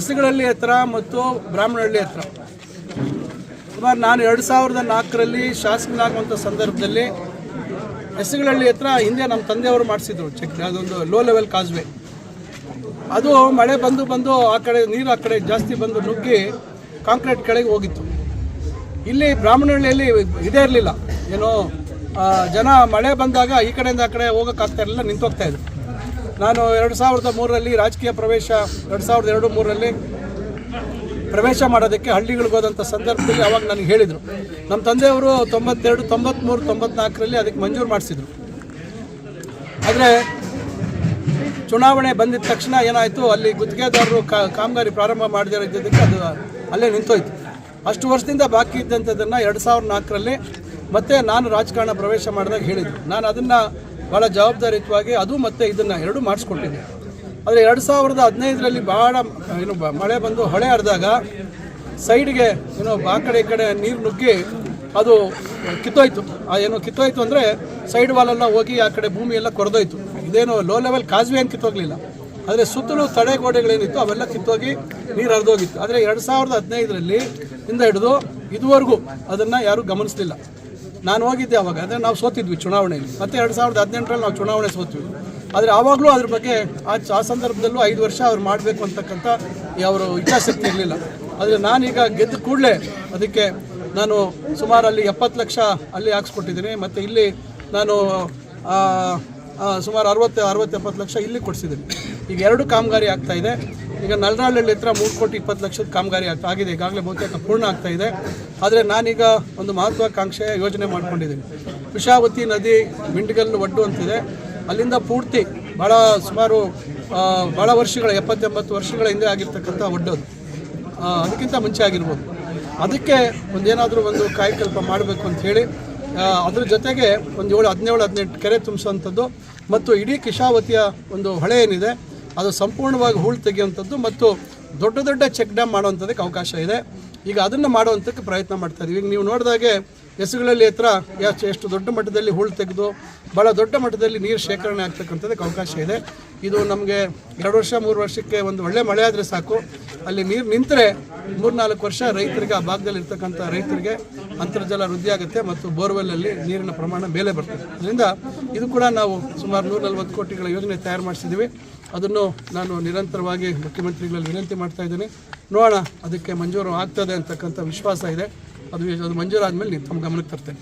ಹೆಸರುಗಳಲ್ಲಿ ಹತ್ರ ಮತ್ತು ಬ್ರಾಹ್ಮಣಹಳ್ಳಿ ಹತ್ರ ಸುಮಾರು ನಾನು ಎರಡು ಸಾವಿರದ ನಾಲ್ಕರಲ್ಲಿ ಶಾಸಕನಾಗುವಂಥ ಸಂದರ್ಭದಲ್ಲಿ ಹೆಸರುಗಳಲ್ಲಿ ಹತ್ರ ಹಿಂದೆ ನಮ್ಮ ತಂದೆಯವರು ಮಾಡಿಸಿದ್ರು. ಚೆಕ್ ಅದೊಂದು ಲೋ ಲೆವೆಲ್ ಕಾಸ್ವೆ ಅದು ಮಳೆ ಬಂದು ಬಂದು ಆ ಕಡೆ ನೀರು ಆ ಕಡೆ ಜಾಸ್ತಿ ಬಂದು ನುಗ್ಗಿ ಕಾಂಕ್ರೀಟ್ ಕೆಳಗೆ ಹೋಗಿತ್ತು. ಇಲ್ಲಿ ಬ್ರಾಹ್ಮಣಹಳ್ಳಿಯಲ್ಲಿ ಇದೇ ಇರಲಿಲ್ಲ. ಏನು ಜನ ಮಳೆ ಬಂದಾಗ ಈ ಕಡೆಯಿಂದ ಆ ಕಡೆ ಹೋಗೋಕ್ಕಾಗ್ತಾ ಇರಲಿಲ್ಲ, ನಿಂತೋಗ್ತಾ ಇದ್ರು. ನಾನು ಎರಡು ಸಾವಿರದ ಮೂರರಲ್ಲಿ ರಾಜಕೀಯ ಪ್ರವೇಶ, ಎರಡು ಸಾವಿರದ ಎರಡು ಮೂರರಲ್ಲಿ ಪ್ರವೇಶ ಮಾಡೋದಕ್ಕೆ ಹಳ್ಳಿಗಳಿಗೆ ಹೋದಂಥ ಸಂದರ್ಭದಲ್ಲಿ ಅವಾಗ ನನಗೆ ಹೇಳಿದರು. ನಮ್ಮ ತಂದೆಯವರು ತೊಂಬತ್ತೆರಡು ತೊಂಬತ್ತ್ಮೂರು ತೊಂಬತ್ನಾಲ್ಕರಲ್ಲಿ ಅದಕ್ಕೆ ಮಂಜೂರು ಮಾಡಿಸಿದರು. ಆದರೆ ಚುನಾವಣೆ ಬಂದಿದ ತಕ್ಷಣ ಏನಾಯಿತು? ಅಲ್ಲಿ ಗುತ್ತಿಗೆದಾರರು ಕಾಮಗಾರಿ ಪ್ರಾರಂಭ ಮಾಡದೇ ಇದ್ದಿದ್ದಕ್ಕೆ ಅದು ಅಲ್ಲೇ ನಿಂತೋಯ್ತು. ಅಷ್ಟು ವರ್ಷದಿಂದ ಬಾಕಿ ಇದ್ದಂಥದ್ದನ್ನು ಎರಡು ಸಾವಿರದ ನಾಲ್ಕರಲ್ಲಿ ಮತ್ತೆ ನಾನು ರಾಜಕಾರಣ ಪ್ರವೇಶ ಮಾಡಿದಾಗ ಹೇಳಿದ್ದೆ ನಾನು ಅದನ್ನು ಭಾಳ ಜವಾಬ್ದಾರಿಯುತವಾಗಿ ಅದು ಮತ್ತು ಇದನ್ನು ಎರಡೂ ಮಾಡಿಸ್ಕೊಟ್ಟಿದ್ದೆ ಆದರೆ ಎರಡು ಸಾವಿರದ ಹದಿನೈದರಲ್ಲಿ ಭಾಳ ಏನು ಮಳೆ ಬಂದು ಹೊಳೆ ಹರಿದಾಗ ಸೈಡ್ಗೆ, ಏನೋ, ಆ ಕಡೆ ಈ ಕಡೆ ನೀರು ನುಗ್ಗಿ ಅದು ಕಿತ್ತೋಯ್ತು. ಆ, ಏನು, ಕಿತ್ತೋಯ್ತು ಅಂದರೆ ಸೈಡ್ ವಾಲೆಲ್ಲ ಹೋಗಿ ಆ ಕಡೆ ಭೂಮಿ ಎಲ್ಲ ಕೊರೆದೋಯ್ತು. ಇದೇನು ಲೋ ಲೆವೆಲ್ ಕಾಸ್ವೆ ಏನು ಕಿತ್ತೋಗ್ಲಿಲ್ಲ. ಆದರೆ ಸುತ್ತಲೂ ತಡೆಗೋಡೆಗಳೇನಿತ್ತು ಅವೆಲ್ಲ ಕಿತ್ತೋಗಿ ನೀರು ಹರಿದೋಗಿತ್ತು. ಆದರೆ ಎರಡು ಸಾವಿರದ ಹದಿನೈದರಲ್ಲಿ ಇಂದ ಹಿಡಿದು ಇದುವರೆಗೂ ಅದನ್ನು ಯಾರೂ ಗಮನಿಸಲಿಲ್ಲ. ನಾನು ಹೋಗಿದ್ದೆ ಅವಾಗ ಅಂದರೆ ನಾವು ಸೋತಿದ್ವಿ ಚುನಾವಣೆಯಲ್ಲಿ. ಮತ್ತು ಎರಡು ಸಾವಿರದ ಹದಿನೆಂಟರಲ್ಲಿ ನಾವು ಚುನಾವಣೆ ಸೋತ್ವಿ ಆದರೆ ಆವಾಗಲೂ ಅದ್ರ ಬಗ್ಗೆ ಆ ಆ ಸಂದರ್ಭದಲ್ಲೂ ಐದು ವರ್ಷ ಅವ್ರು ಮಾಡಬೇಕು ಅಂತಕ್ಕಂಥ ಅವರು ಇಚ್ಛಾಶಕ್ತಿ ಇರಲಿಲ್ಲ. ಆದರೆ ನಾನೀಗ ಗೆದ್ದ ಕೂಡಲೇ ಅದಕ್ಕೆ ನಾನು ಸುಮಾರು ಅಲ್ಲಿ ಎಪ್ಪತ್ತು ಲಕ್ಷ ಅಲ್ಲಿ ಹಾಕ್ಸ್ಕೊಟ್ಟಿದ್ದೀನಿ. ಮತ್ತು ಇಲ್ಲಿ ನಾನು ಸುಮಾರು ಅರವತ್ತು ಅರವತ್ತು ಎಪ್ಪತ್ತು ಲಕ್ಷ ಇಲ್ಲಿ ಕೊಡಿಸಿದ್ದೀನಿ. ಈಗ ಎರಡು ಕಾಮಗಾರಿ ಆಗ್ತಾ ಇದೆ. ಈಗ ನಲ್ರಾಳಲ್ಲಿ ಹತ್ರ ಮೂರು ಕೋಟಿ ಇಪ್ಪತ್ತು ಲಕ್ಷದ ಕಾಮಗಾರಿ ಆಗ್ತಾ ಆಗಿದೆ. ಈಗಾಗಲೇ ಬಹುತೇಕ ಪೂರ್ಣ ಆಗ್ತಾ ಇದೆ. ಆದರೆ ನಾನೀಗ ಒಂದು ಮಹತ್ವಾಕಾಂಕ್ಷೆ ಯೋಜನೆ ಮಾಡ್ಕೊಂಡಿದ್ದೀನಿ. ವಿಷಾವತಿ ನದಿ ಮಿಂಡ್ಗಲ್ ಒಡ್ಡು ಅಂತಿದೆ. ಅಲ್ಲಿಂದ ಪೂರ್ತಿ ಭಾಳ ಸುಮಾರು ಭಾಳ ವರ್ಷಗಳ, ಎಪ್ಪತ್ತೆಂಬತ್ತು ವರ್ಷಗಳ ಹಿಂದೆ ಆಗಿರ್ತಕ್ಕಂಥ ಒಡ್ಡೋದು ಅದಕ್ಕಿಂತ ಮುಂಚೆ ಆಗಿರ್ಬೋದು. ಅದಕ್ಕೆ ಒಂದೇನಾದರೂ ಒಂದು ಕಾಯಕಲ್ಪ ಮಾಡಬೇಕು ಅಂತ ಹೇಳಿ ಅದ್ರ ಜೊತೆಗೆ ಒಂದು ಏಳು, ಹದಿನೇಳು, ಹದಿನೆಂಟು ಕೆರೆ ತುಂಬಿಸುವಂಥದ್ದು ಮತ್ತು ಇಡೀ ಕಿಶಾವತಿಯ ಒಂದು ಹೊಳೆ ಏನಿದೆ ಅದು ಸಂಪೂರ್ಣವಾಗಿ ಹೂಳು ತೆಗೆಯುವಂಥದ್ದು ಮತ್ತು ದೊಡ್ಡ ದೊಡ್ಡ ಚೆಕ್ ಡ್ಯಾಮ್ ಮಾಡುವಂಥದ್ದಕ್ಕೆ ಅವಕಾಶ ಇದೆ. ಈಗ ಅದನ್ನು ಮಾಡುವಂಥಕ್ಕೆ ಪ್ರಯತ್ನ ಮಾಡ್ತಾ ಇದೀವಿ ಈಗ ನೀವು ನೋಡಿದಾಗೆ ಹೆಸರುಗಳಲ್ಲಿ ಹತ್ರ ಎಷ್ಟು ಎಷ್ಟು ದೊಡ್ಡ ಮಟ್ಟದಲ್ಲಿ ಹೂಳು ತೆಗೆದು ಭಾಳ ದೊಡ್ಡ ಮಟ್ಟದಲ್ಲಿ ನೀರು ಶೇಖರಣೆ ಆಗ್ತಕ್ಕಂಥದ್ದಕ್ಕೆ ಅವಕಾಶ ಇದೆ. ಇದು ನಮಗೆ ಎರಡು ವರ್ಷ, ಮೂರು ವರ್ಷಕ್ಕೆ ಒಂದು ಒಳ್ಳೆ ಮಳೆ ಆದರೆ ಸಾಕು. ಅಲ್ಲಿ ನೀರು ನಿಂತರೆ ಮೂರ್ನಾಲ್ಕು ವರ್ಷ ರೈತರಿಗೆ ಆ ಭಾಗದಲ್ಲಿ ಇರ್ತಕ್ಕಂಥ ರೈತರಿಗೆ ಅಂತರ್ಜಲ ವೃದ್ಧಿ ಆಗುತ್ತೆ ಮತ್ತು ಬೋರ್ವೆಲ್ಲಲ್ಲಿ ನೀರಿನ ಪ್ರಮಾಣ ಮೇಲೆ ಬರ್ತದೆ. ಅದರಿಂದ ಇದು ಕೂಡ ನಾವು ಸುಮಾರು ನೂರ ನಲ್ವತ್ತು ಕೋಟಿಗಳ ಯೋಜನೆ ತಯಾರು ಮಾಡಿಸಿದ್ದೀವಿ. ಅದನ್ನು ನಾನು ನಿರಂತರವಾಗಿ ಮುಖ್ಯಮಂತ್ರಿಗಳಲ್ಲಿ ವಿನಂತಿ ಮಾಡ್ತಾ ಇದ್ದೀನಿ. ನೋಡೋಣ, ಅದಕ್ಕೆ ಮಂಜೂರು ಆಗ್ತದೆ ಅಂತಕ್ಕಂಥ ವಿಶ್ವಾಸ ಇದೆ. ಅದು ಅದು ಮಂಜೂರಾದ ಮೇಲೆ ತಮ್ಮ ಗಮನಕ್ಕೆ ತರ್ತೇನೆ.